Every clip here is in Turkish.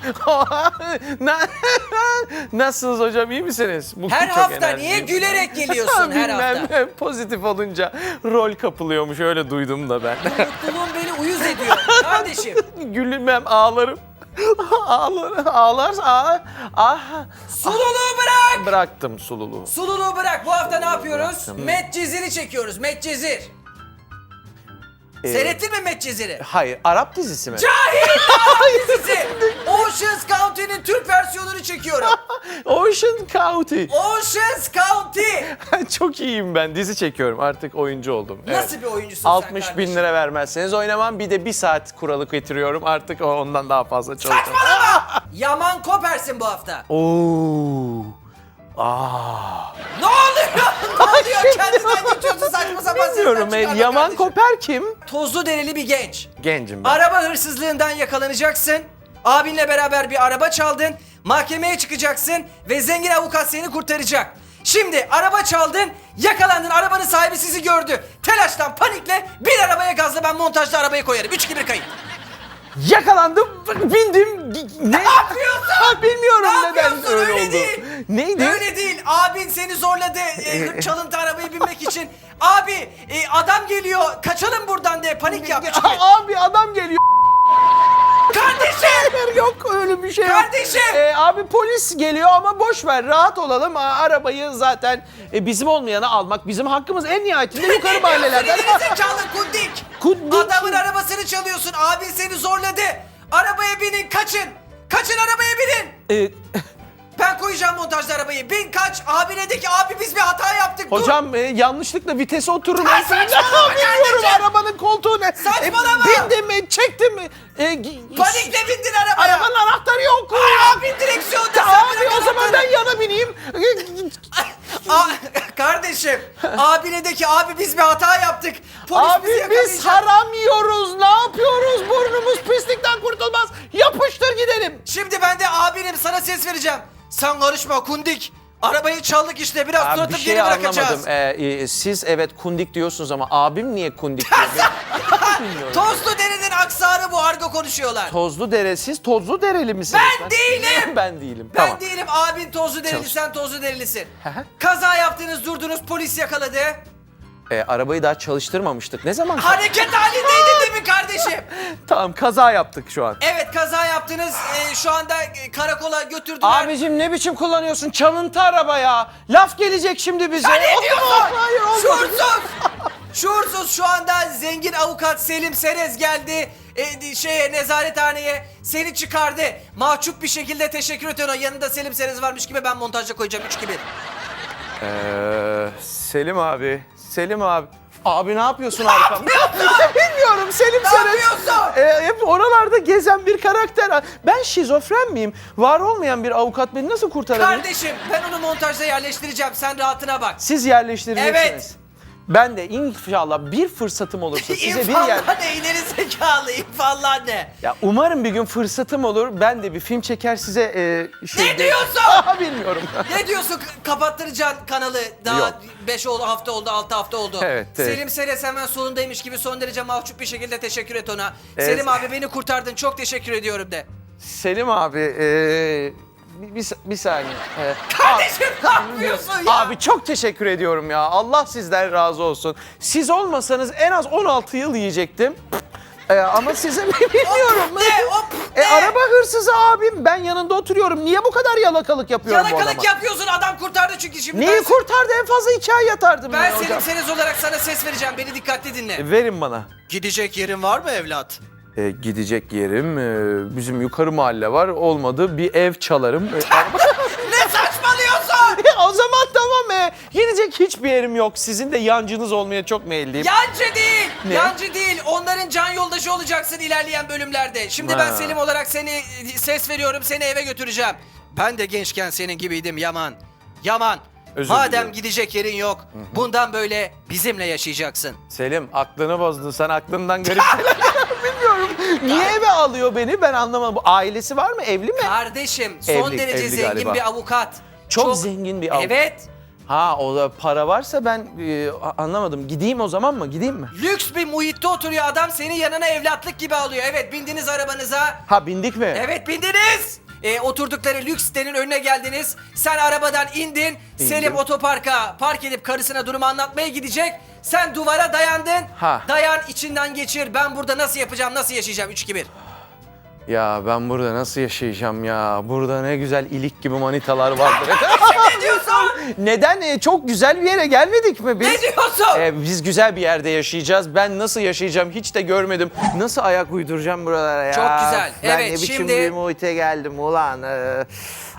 Na- Nasılsınız hocam iyi misiniz? Bugün Her çok hafta enerjiyim. niye gülerek geliyorsun her Bilmem, hafta? Pozitif olunca rol kapılıyormuş öyle duydum da ben. Mutluluğun beni uyuz ediyor kardeşim. Gülmem ağlarım. Ağlar, ağlar, ağlar. Ah, Sululuğu bırak. bıraktım sululuğu. Sululuğu bırak. Bu hafta ne yapıyoruz? Medcezir'i çekiyoruz. Medcezir. Ee, Seyrettin mi Medcezir'i? Hayır, Arap dizisi mi? Cahil Arap dizisi. Ocean's County'nin Türk versiyonunu çekiyorum. Ocean County. Ocean's County. Çok iyiyim ben. Dizi çekiyorum. Artık oyuncu oldum. Evet. Nasıl bir oyuncusun sen 60 bin kardeşim? lira vermezseniz oynamam. Bir de bir saat kuralı getiriyorum. Artık o- ondan daha fazla çalışacağım. Saçmalama. Yaman Kopersin bu hafta. Oo. Aa. Ne oluyor? Ne oluyor? Kendinden geçiyorsun saçma sapan sesler Bilmiyorum. çıkarma Yaman kardeşim. Koper kim? Tozlu dereli bir genç. Gencim ben. Araba hırsızlığından yakalanacaksın. Abinle beraber bir araba çaldın. Mahkemeye çıkacaksın ve zengin avukat seni kurtaracak. Şimdi araba çaldın, yakalandın, arabanın sahibi sizi gördü. Telaştan, panikle bir arabaya gazla ben montajda arabayı koyarım. 3 2 1 kayıt. Yakalandım, bindim. Ne, Ne yapıyorsun? Bilmiyorum Ne neden yapıyorsun? öyle, Öyle oldu. değil. Neydi? Öyle değil. Abin seni zorladı e, çalıntı arabayı binmek için. Abi e, adam geliyor kaçalım buradan de panik yap. Üç, iki, bir. Abi adam geliyor. Kardeşim! Hayır, yok öyle bir şey yok. Kardeşim! Ee, abi polis geliyor ama boş ver rahat olalım. Aa, arabayı zaten e, bizim olmayanı almak bizim hakkımız. En nihayetinde yukarı mahallelerden. Geri zekalı kundik. Kundik. Adamın arabasını çalıyorsun. Abin seni zorladı. Arabaya binin kaçın. Kaçın arabaya binin. Ee, Ben koyacağım montajda arabayı. Bin kaç. Abine de ki abi biz bir hata yaptık. Dur. hocam e, yanlışlıkla vitese otururum. Ay, saçmalama Bilmiyorum kardeşim. arabanın koltuğu ne? Saçmalama. Bindim mi çektim mi? E, gi- Panikle bindin arabaya. Arabanın anahtarı yok. Ay, abin direksiyonda. sen Abi bırak o zaman anahtarı. ben yana bineyim. A- kardeşim abine de ki abi biz bir hata yaptık. Polis bizi Abi biz yakalayacak. haram yiyoruz. Ne yapıyoruz? Burnumuz pislikten kurtulmaz. Yapıştır gidelim. Şimdi ben de abinim sana ses vereceğim. Sen karışma kundik. Arabayı çaldık işte biraz Abi bir şey geri bırakacağız. Ee, e, siz evet kundik diyorsunuz ama abim niye kundik diyor? Bilmiyorum. Tozlu derinin aksanı bu argo konuşuyorlar. Tozlu dere, siz tozlu dereli misiniz? Ben değilim. ben değilim. ben tamam. değilim abin tozlu derili Çalış. sen tozlu derilisin. Kaza yaptınız durdunuz polis yakaladı. Ee, arabayı daha çalıştırmamıştık. Ne zaman? Hareket halindeydin değil mi kardeşim? tamam kaza yaptık şu an. Evet kaza yaptınız Ee, şu anda e, karakola götürdüler. Abicim ne biçim kullanıyorsun? Çalıntı araba ya. Laf gelecek şimdi bize. Ya ne diyorsun? Hayır olmadı. Şuursuz! Şuursuz şu anda zengin avukat Selim Serez geldi e, şeye nezarethaneye seni çıkardı. Mahcup bir şekilde teşekkür ediyor. Yanında Selim Serez varmış gibi ben montajda koyacağım 3 gibi. Ee, Selim abi. Selim abi. Abi ne yapıyorsun arkamda? Bilmiyorum Selim Ne yapıyorsun? Ee, hep oralarda gezen bir karakter. Ben şizofren miyim? Var olmayan bir avukat beni nasıl kurtarabilir? Kardeşim ben onu montajda yerleştireceğim. Sen rahatına bak. Siz yerleştireceksiniz. Evet. Ben de inşallah bir fırsatım olursa size bir yer... İnfallah ne ileri zekalı infallah ne? Ya umarım bir gün fırsatım olur. Ben de bir film çeker size e, şey... Ne diyorsun? Aa, bilmiyorum. Ne diyorsun kapattıracaksın kanalı daha Yok. 5 oldu hafta oldu 6 hafta oldu. Evet, evet. Selim Seres hemen solundaymış gibi son derece mahcup bir şekilde teşekkür et ona. Evet. Selim abi beni kurtardın çok teşekkür ediyorum de. Selim abi e, bir, bir, bir saniye. E, Kardeşim ne yapıyorsun ya? Abi çok teşekkür ediyorum ya. Allah sizden razı olsun. Siz olmasanız en az 16 yıl yiyecektim. Ee, ama size bilmiyorum. Hop, ne? Hop, E, araba hırsızı abim. Ben yanında oturuyorum. Niye bu kadar yalakalık yapıyorum bu Yalakalık adama? yapıyorsun adam kurtardı çünkü şimdi Neyi ben, kurtardı? En fazla iki ay yatardım ben hocam. Seres olarak sana ses vereceğim beni dikkatli dinle. E, Verin bana. Gidecek yerin var mı evlat? E, gidecek yerim. e, bizim yukarı mahalle var. Olmadı bir ev çalarım. E, ne saçmalıyorsun? o zaman tamam e. Gidecek hiçbir yerim yok. Sizin de yancınız olmaya çok meyilliyim. Yancı değil. Ne? Yancı değil. Onların can yoldaşı olacaksın ilerleyen bölümlerde. Şimdi ben Ha. Selim olarak seni ses veriyorum. Seni eve götüreceğim. Ben de gençken senin gibiydim Yaman. Yaman. Özür madem diliyorum. gidecek yerin yok. Bundan böyle bizimle yaşayacaksın. Selim aklını bozdun. Sen aklından garip Bilmiyorum. Niye eve alıyor beni ben anlamadım. Bu Ailesi var mı? Evli mi? Kardeşim son Evli- derece evli zengin galiba. bir avukat. Çok zengin bir avukat. Evet. Ha o da para varsa ben e, a- anlamadım. Gideyim o zaman mı? Gideyim mi? Lüks bir muhitte oturuyor adam seni yanına evlatlık gibi alıyor. Evet bindiniz arabanıza. Ha bindik mi? Evet bindiniz. Ee, oturdukları lüks sitenin önüne geldiniz. Sen arabadan indin. Selim otoparka park edip karısına durumu anlatmaya gidecek. Sen duvara dayandın. Ha. Dayan içinden geçir. Ben burada nasıl yapacağım, nasıl yaşayacağım? 3 2 1. Ya ben burada nasıl yaşayacağım ya? Burada ne güzel ilik gibi manitalar vardır. ne diyorsun? Neden? E, çok güzel bir yere gelmedik mi biz? Ne diyorsun? E, biz güzel bir yerde yaşayacağız. Ben nasıl yaşayacağım hiç de görmedim. Nasıl ayak uyduracağım buralara ya? Çok güzel. Ben Evet, ne biçim şimdi- bir muhite geldim ulan. Ee,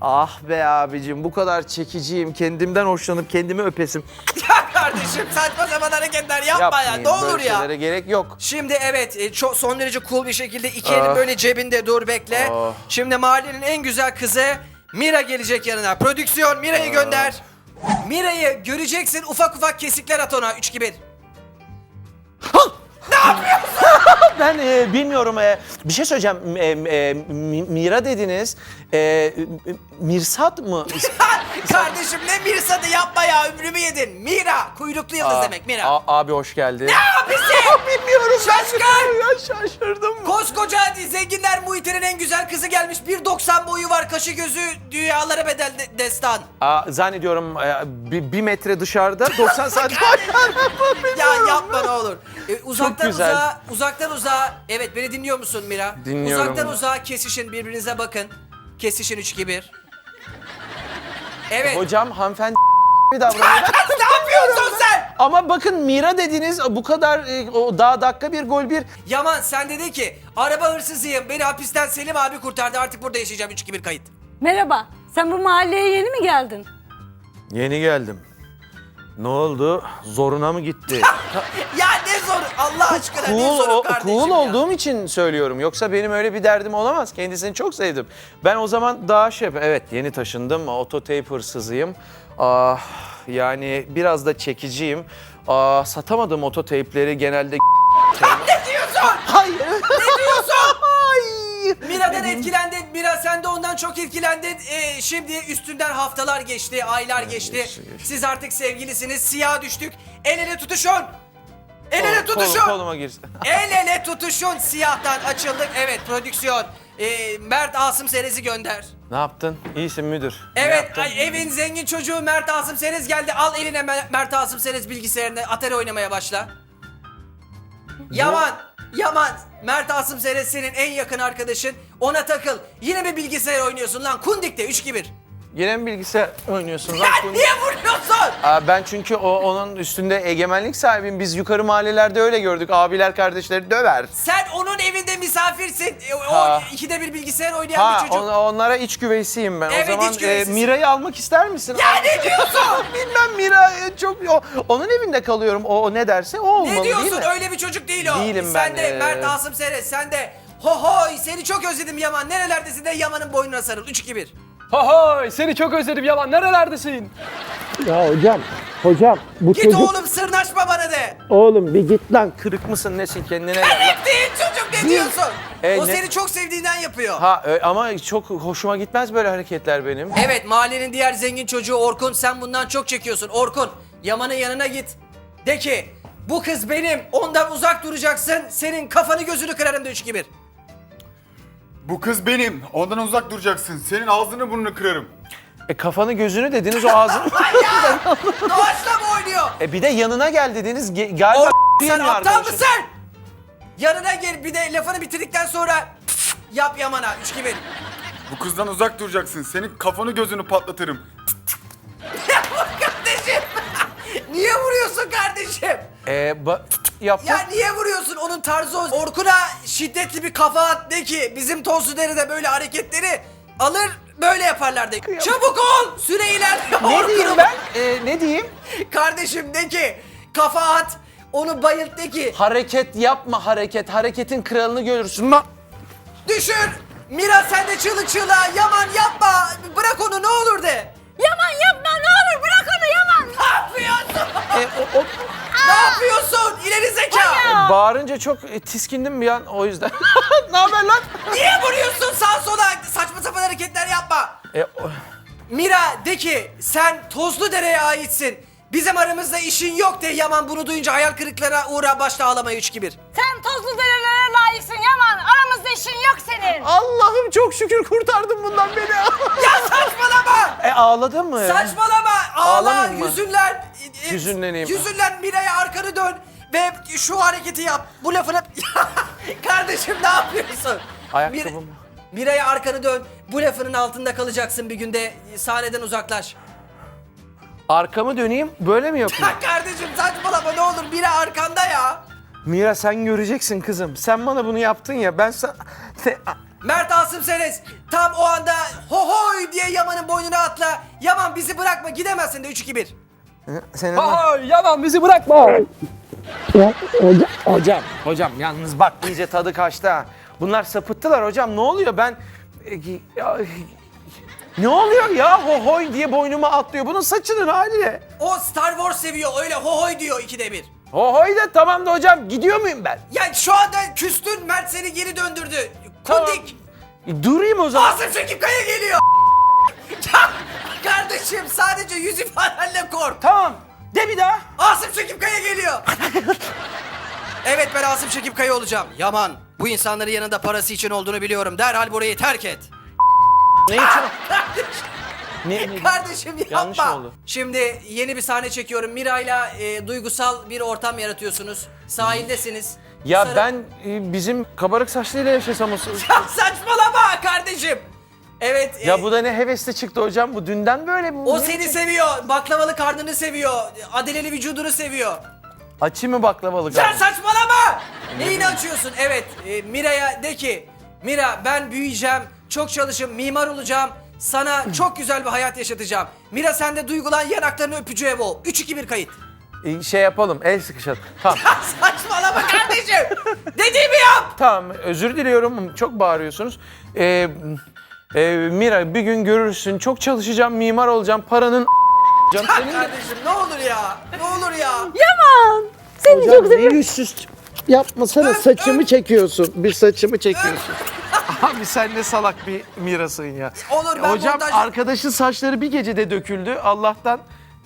ah be abicim bu kadar çekiciyim. Kendimden hoşlanıp kendimi öpesim. ya kardeşim saçma sapan hareketler yapma ya. Ne olur böyle ya. şeylere gerek yok. Şimdi evet e, çok son derece cool bir şekilde iki Ah. elin böyle cebinde dur bekle. Ah. Şimdi mahallenin en güzel kızı Mira gelecek yanına. Prodüksiyon Mira'yı gönder. Mira'yı göreceksin ufak ufak kesikler at ona 3 2 1. Ben e, bilmiyorum. e, bir şey söyleyeceğim. E, e, Mi- Mira dediniz. E, e, Mirsat mı? Kardeşim ne Mirsa'dı yapma ya ömrümü yedin. Mira kuyruklu yıldız demek Mira. A- abi hoş geldin. Abisi! Bilmiyorum. Şaşkın! Ya şaşırdım. Koskoca hadi zenginler muhitinin en güzel kızı gelmiş. 1.90 boyu var kaşı gözü dünyalara bedel de- destan. Aa, zannediyorum e, bir, bir metre dışarıda 90 saat Ya yapma ne olur. E, uzaktan güzel. uzağa, uzaktan uzağa. Evet beni dinliyor musun Mira? Dinliyorum. Uzaktan uzağa kesişin birbirinize bakın. Kesişin 3 2 1. Evet. Hocam hanımefendi mi davranıyor? ne yapıyorsun sen? Ama bakın Mira dediniz bu kadar e, o daha dakika bir gol bir. Yaman sen dedi ki araba hırsızıyım. Beni hapisten Selim abi kurtardı. Artık burada yaşayacağım 3 2 1 kayıt. Merhaba, sen bu mahalleye yeni mi geldin? Yeni geldim. Ne oldu? Zoruna mı gitti? Ya ne zor Allah aşkına ne cool, zoru o- kardeşim cool ya. olduğum için söylüyorum. Yoksa benim öyle bir derdim olamaz. Kendisini çok sevdim. Ben o zaman daha şey evet yeni taşındım. Ototape hırsızıyım. Ah, yani biraz da çekiciyim. Ah, satamadım ototeypleri genelde Ne diyorsun? Hayır. Hayır. Mira'dan etkilendin. Mira sen de ondan çok etkilendin. Ee, şimdi üstünden haftalar geçti, aylar geçti. geçti, geçti. Siz artık sevgilisiniz. Siyah düştük. El ele tutuşun. El ele Kol- tutuşun. koluma girsin. El ele tutuşun. Siyahtan açıldık. Evet prodüksiyon. Ee, Mert Asım Serez'i gönder. ne yaptın? İyisin müdür. Ne Evet yaptın? ay, evin zengin çocuğu Mert Asım Serez geldi. Al eline Me- Mert Asım Serez bilgisayarını Atari oynamaya başla. Yaman, Yaman. Mert Asım Serez senin en yakın arkadaşın. Ona takıl. Yine mi bilgisayar oynuyorsun lan? Kundik'te 3 2 1. Yine mi bilgisayar oynuyorsun? lan? Ya niye vuruyorsun? Aa, ben çünkü o onun üstünde egemenlik sahibiyim. Biz yukarı mahallelerde öyle gördük. Abiler kardeşleri döver. Sen onun evinde misafirsin. E, O Ha. ikide bir bilgisayar oynayan Ha bir çocuk. on- onlara iç güveysiyim ben. Evet, o zaman iç güveysisin. Mira'yı almak ister misin? Ya ne diyorsun? Bilmem Mira e, çok o, onun evinde kalıyorum. O, o ne derse o olmalı Ne diyorsun? değil mi? Öyle bir çocuk değil o. Değilim sen ben, de ee. Mert Asım Serez. Sen de ho hoy seni çok özledim Yaman. Nerelerdesin de Yaman'ın boynuna sarıl. 3 2 1. Hohoy seni çok özledim yalan nerelerdesin? Ya hocam, hocam bu Git çocuk... oğlum sırnaşma bana de. Oğlum bir git lan. Kırık mısın nesin kendine. Evet değil çocuk ne diyorsun? E, o ne- seni çok sevdiğinden yapıyor. Ha e, ama çok hoşuma gitmez böyle hareketler benim. Evet mahallenin diğer zengin çocuğu Orkun sen bundan çok çekiyorsun. Orkun Yaman'ın yanına git. De ki bu kız benim ondan uzak duracaksın. Senin kafanı gözünü kırarım 3 2 1. Bu kız benim. Ondan uzak duracaksın. Senin ağzını burnunu kırarım. E, kafanı gözünü dediniz o ağzını. Doğaçla mı oynuyor? e, bir de yanına gel dediniz. Ge- galiba sen aptal arkadaşım. mısın? Yanına gel bir de lafını bitirdikten sonra yap Yaman'a 3 2 1. Bu kızdan uzak duracaksın. Senin kafanı gözünü patlatırım. kardeşim. niye vuruyorsun kardeşim? E, ba- yaptım. Ya niye vuruyorsun? Onun tarzı o. Orkun'a şiddetli bir kafa at de ki bizim Tosu de böyle hareketleri alır böyle yaparlar de. Çabuk ol! Süre ilerliyor. ne diyeyim ben? E, ne diyeyim? Kardeşim de ki kafa at. Onu bayılt de ki Hareket yapma hareket. Hareketin kralını görürsün. Ma- düşür. Mira sen de çığlık çığlığa yaman yapma. Bırak onu ne olur de. Yaman yapma ne olur bırak onu Yaman. Ne yapıyorsun? E, o- o- ne yapıyorsun? İleri zeka. Ya. Bağırınca çok e, tiskindim bir an o yüzden. ne haber lan? Niye vuruyorsun sağ sola? Saçma sapan hareketler yapma. E, o- Mira de ki sen tozlu dereye aitsin. Bizim aramızda işin yok de Yaman bunu duyunca hayal kırıklarına uğra başta ağlamaya 3 2 1. Sen tozlu derelere layıksın Yaman. Aramızda işin yok senin. Allah'ım çok şükür kurtardın bundan beni. Ya saçmalama! e ağladın mı? Saçmalama! Ağla, Ağlamayayım mı? yüzünlen. Hüzünleneyim. Yüzünlen Mira'ya arkanı dön ve şu hareketi yap. Bu lafını... Kardeşim ne yapıyorsun? Ayakkabım. Mir- Mira'ya arkanı dön. Bu lafının altında kalacaksın bir günde. Sahneden uzaklaş. Arkamı döneyim böyle mi yapayım? Ya kardeşim saçmalama ne olur Mira arkanda ya. Mira sen göreceksin kızım. Sen bana bunu yaptın ya ben sana... Mert Asım Senes tam o anda hohoy diye Yaman'ın boynuna atla. Yaman bizi bırakma gidemezsin de 3-2-1. Senin... Ay Yaman bizi bırakma. Ya, hocam, Hocam, hocam yalnız bak iyice tadı kaçtı ha. Bunlar sapıttılar hocam ne oluyor ben... e, ya- Ne oluyor ya hohoy diye boynuma atlıyor. Bunun saçının hali ne? O Star Wars seviyor öyle hohoy diyor 2'de 1. Hohoy da tamam da hocam gidiyor muyum ben? Ya şu anda küstün Mert seni geri döndürdü. Tamam. Kundik. E, Durayım o zaman. Asım Çekip Kaya geliyor. Kardeşim sadece yüz ifadenle kork. Tamam. De bir daha. Asım Çekip Kaya geliyor. evet ben Asım Çekip Kaya olacağım. Yaman bu insanların yanında parası için olduğunu biliyorum. Derhal burayı terk et. Ne için? Kardeşim. Ne, ne- Kardeşim yapma. Yanlış oldu? Şimdi yeni bir sahne çekiyorum. Mira'yla e, duygusal bir ortam yaratıyorsunuz. Sahildesiniz. Ya Sarı- ben e, bizim kabarık saçlıyla yaşasam o... Ya saçmalama kardeşim. Evet. e, Ya bu da ne hevesli çıktı hocam bu dünden böyle bu. o seni biçim- seviyor. Baklavalı karnını seviyor. Adeleli vücudunu seviyor. Açayım mı baklavalı Sen galiba? saçmalama. Neyini açıyorsun? Evet. e, Mira'ya de ki Mira ben büyüyeceğim. Çok çalışıp mimar olacağım. Sana çok güzel bir hayat yaşatacağım. Mira sen de duygulan yanaklarını öpücüğe boğ. 3-2-1 kayıt. E, Şey yapalım el sıkışalım. Tamam. Saçmalama kardeşim. Dediğimi yap. tamam özür diliyorum çok bağırıyorsunuz. Ee, e, Mira bir gün görürsün çok çalışacağım mimar olacağım paranın Canım senin de- Kardeşim ne olur ya. Ne olur ya. Yaman. Seni çok hocam seviyorum. yüzsüz yapmasana saçımı çekiyorsun. Bir saçımı çekiyorsun. Abi sen ne salak bir Mira'sın ya. Olur, ben Hocam montaj- arkadaşın saçları bir gecede döküldü. Allah'tan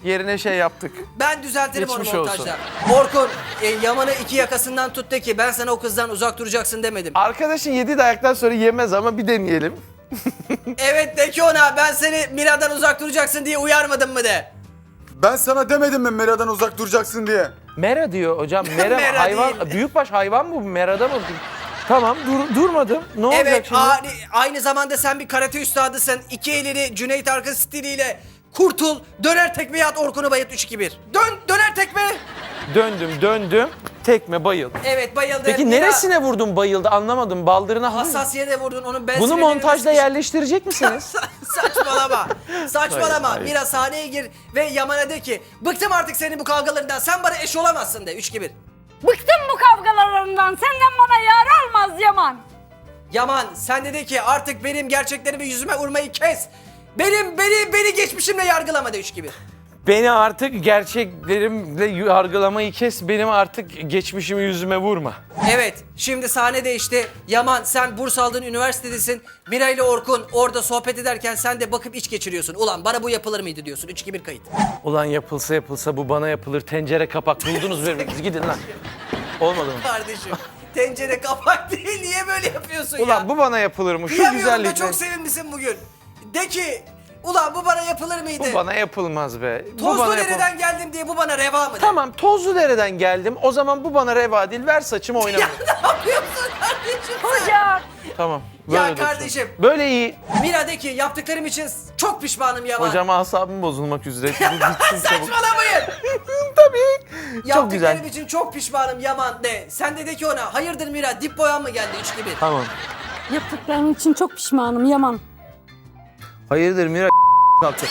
yerine şey yaptık. Ben düzeltirim Geçmiş onu olsun. montajda. Orkun e, Yaman'ı iki yakasından tut de ki ben sana o kızdan uzak duracaksın demedim. Arkadaşın yedi dayaktan sonra yemez ama bir deneyelim. Evet de ki ona ben seni Mira'dan uzak duracaksın diye uyarmadım mı de. Ben sana demedim mi Mera'dan uzak duracaksın diye. Mera diyor hocam. Mera, Mera hayvan, değil. büyükbaş hayvan mı bu? Merada mı? Tamam dur, durmadım. Ne olacak Evet şimdi? ani- aynı zamanda sen bir karate üstadısın. İki elini Cüneyt Arkın stiliyle kurtul. Döner tekmeyi at Orkun'u bayılt 3-2-1. Dön döner tekme. Döndüm döndüm. Tekme bayıldı. Evet bayıldı. Peki Mira, neresine vurdum bayıldı anlamadım. Baldırına hafif. Hassas yere vurdun onun ben Bunu montajda yerleştirecek misiniz? Saçmalama. Saçmalama. Hayır, hayır. Mira sahneye gir ve Yaman'a de ki bıktım artık senin bu kavgalarından. Sen bana eş olamazsın de 3-2-1. Bıktım bu kavgalarından. Senden bana yar olmaz Yaman. Yaman sen de de ki artık benim gerçeklerimi yüzüme vurmayı kes. Benim beni beni geçmişimle yargılama de 3-2-1. Beni artık gerçeklerimle yargılamayı kes. Benim artık geçmişimi yüzüme vurma. Evet, şimdi sahne değişti. Yaman sen burs aldığın üniversitedesin. Mira ile Orkun orada sohbet ederken sen de bakıp iç geçiriyorsun. Ulan bana bu yapılır mıydı diyorsun. 3-2-1 kayıt. Ulan yapılsa yapılsa bu bana yapılır. Tencere kapak buldunuz birbirinizi gidin lan. Olmadı mı? Kardeşim tencere kapak değil niye böyle yapıyorsun Ulan ya? bu bana yapılır mı? Şu Duyamıyorum da güzellikle. çok sevimlisin bugün. De ki ulan bu bana yapılır mıydı? Bu bana yapılmaz be. Bu Tozlu bana yapıl- nereden geldim diye bu bana reva mı? de? Tamam tozlu dereden geldim. O zaman bu bana reva değil. Ver saçımı Ya oynama. ne yapıyorsun kardeşim sen? Hocam. tamam. Ya Böyle dursun. kardeşim. Böyle iyi. Mira de ki yaptıklarım için çok pişmanım Yaman. Hocam asabım bozulmak üzere. Bu bitsin çabuk. Saçmalamayın. Tabii. Çok Yaptıklarım güzel. için çok pişmanım Yaman de. Sen de de ki ona hayırdır Mira dip boyan mı geldi 3 gibi? Tamam. Yaptıklarım için çok pişmanım Yaman. Hayırdır Mira kalktı.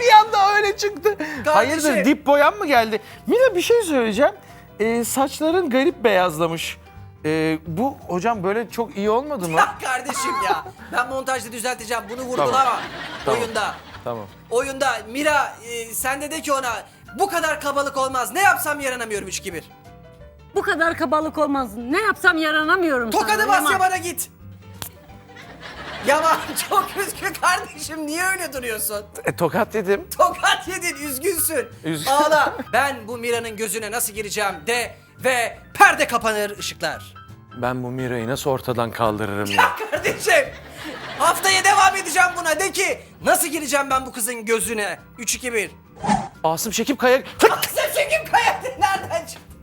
bir anda öyle çıktı. Hayırdır dip boyan mı geldi? Mira bir şey söyleyeceğim. Ee, saçların garip beyazlamış. Ee, bu hocam böyle çok iyi olmadı mı? Ya kardeşim ya. Ben montajda düzelteceğim. Bunu vurgulama. Tamam. Oyunda. tamam. Oyunda Mira e, sen de de ki ona bu kadar kabalık olmaz. Ne yapsam yaranamıyorum 3 gibi. Bu kadar kabalık olmaz. Ne yapsam yaranamıyorum Tokadı sana bas Yaman. Yaman'a git. Yalan çok üzgün kardeşim. Niye öyle duruyorsun? E, tokat dedim. Tokat yedin, üzgünsün. Üzgün. Ağla. Ben bu Mira'nın gözüne nasıl gireceğim de ve perde kapanır ışıklar. Ben bu Mira'yı nasıl ortadan kaldırırım ya? Kardeşim haftaya devam edeceğim buna de ki nasıl gireceğim ben bu kızın gözüne? 3 2 1. Asım Şekip Kaya... Sen